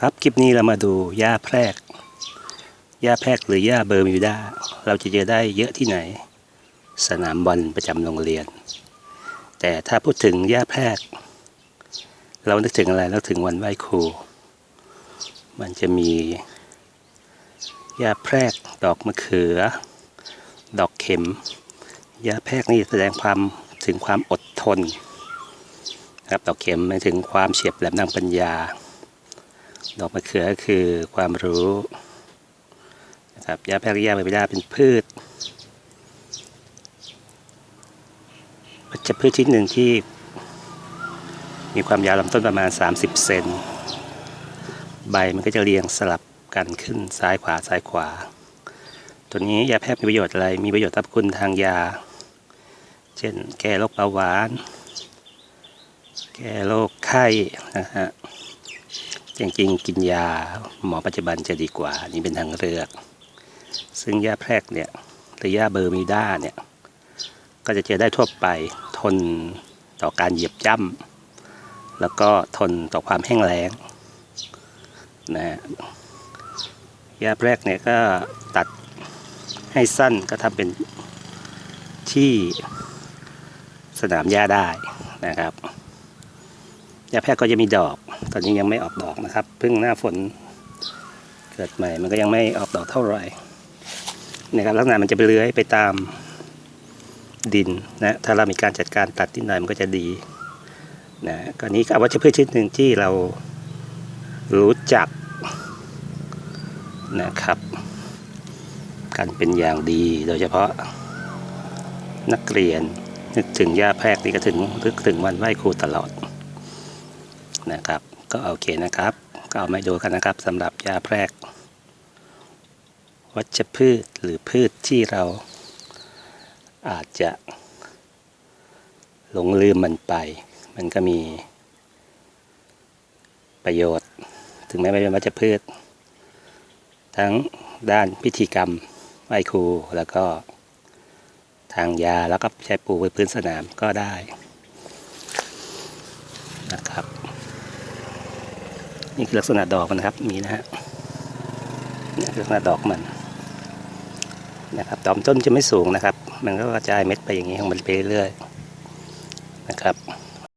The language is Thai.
ครับคลิปนี้เรามาดูหญ้าแพรกหญ้าแพรกหรือหญ้าเบอร์มิวดาเราจะเจอได้เยอะที่ไหน สนามบอลประจำโรงเรียน แต่ถ้าพูดถึงหญ้าแพรก เรานึกถึงอะไรเราถึงวันไหว้ครู มันจะมีหญ้าแพรกดอกมะเขือ ดอกเข็มหญ้าแพรกนี่แสดงความถึงความอดทนครับดอกเข็มหมายถึงความเฉียบแหลมทางปัญญา ดอกมะเขือคือความรู้นะครับหญ้าแพรกหญ้าใบบิดาเป็นพืชวัชพืชชนิดหนึ่งที่ มีความยาวลำต้นประมาณ 30 เซนใบมันก็จะเรียงสลับกันขึ้นซ้ายขวาซ้ายขวา ตัวนี้ยาแพทย์มีประโยชน์อะไร มีประโยชน์รับคุณทางยา เช่น แก้โรคเบาหวาน แก้โรคไข้นะฮะ จริงๆ กินยาหมอปัจจุบันจะดีกว่า นี่เป็นทางเลือก ซึ่งยาแพรกเนี่ยหรือยาเบอร์มิด้าเนี่ย ก็จะเจอได้ทั่วไปทนต่อการเหยียบย่ำแล้วก็ทนต่อความแห้งแล้งนะฮะยาแพรกเนี่ยก็ตัดให้สั้นก็ทำเป็นที่สนามหญ้าได้นะครับ ยาแพรกก็จะมีดอก ตอนนี้ยังไม่ออกดอกนะครับเพิ่งหน้าฝนเกิดใหม่ มันก็ยังไม่ออกดอกเท่าไหร่นะครับลักษณะมันจะไปเลื้อยไปตามดินนะถ้าเรามีการจัดการตัดนิดหน่อยมันก็จะดีนะก็นี้ก็วัชพืชชนิดหนึ่งที่เรารู้จักนะครับ กันเป็นอย่างดี โดยเฉพาะนักเรียนนึกถึงย่าแพรกนี่ก็ถึงนึกถึงวันไหว้ครูตลอด นะครับ ก็โอเคนะครับ ก็เอามาดูกันนะครับสำหรับยาแพรก วัชพืชหรือพืชที่เราอาจจะหลงลืมมันไป มันก็มีประโยชน์ ถึงแม้ไม่เป็นวัชพืช ทั้งด้านพิธีกรรมไหว้ครูแล้วก็ทางยาแล้วก็ใช้ปลูกไว้พื้นสนามก็ได้นะครับ นี่คือลักษณะดอกมันนะครับมีนะฮะนี่คือลักษณะดอกมันนะครับตอมต้นจะไม่สูงนะครับ มันก็กระจายเม็ดไปอย่างนี้ของมันไปเรื่อยๆนะครับ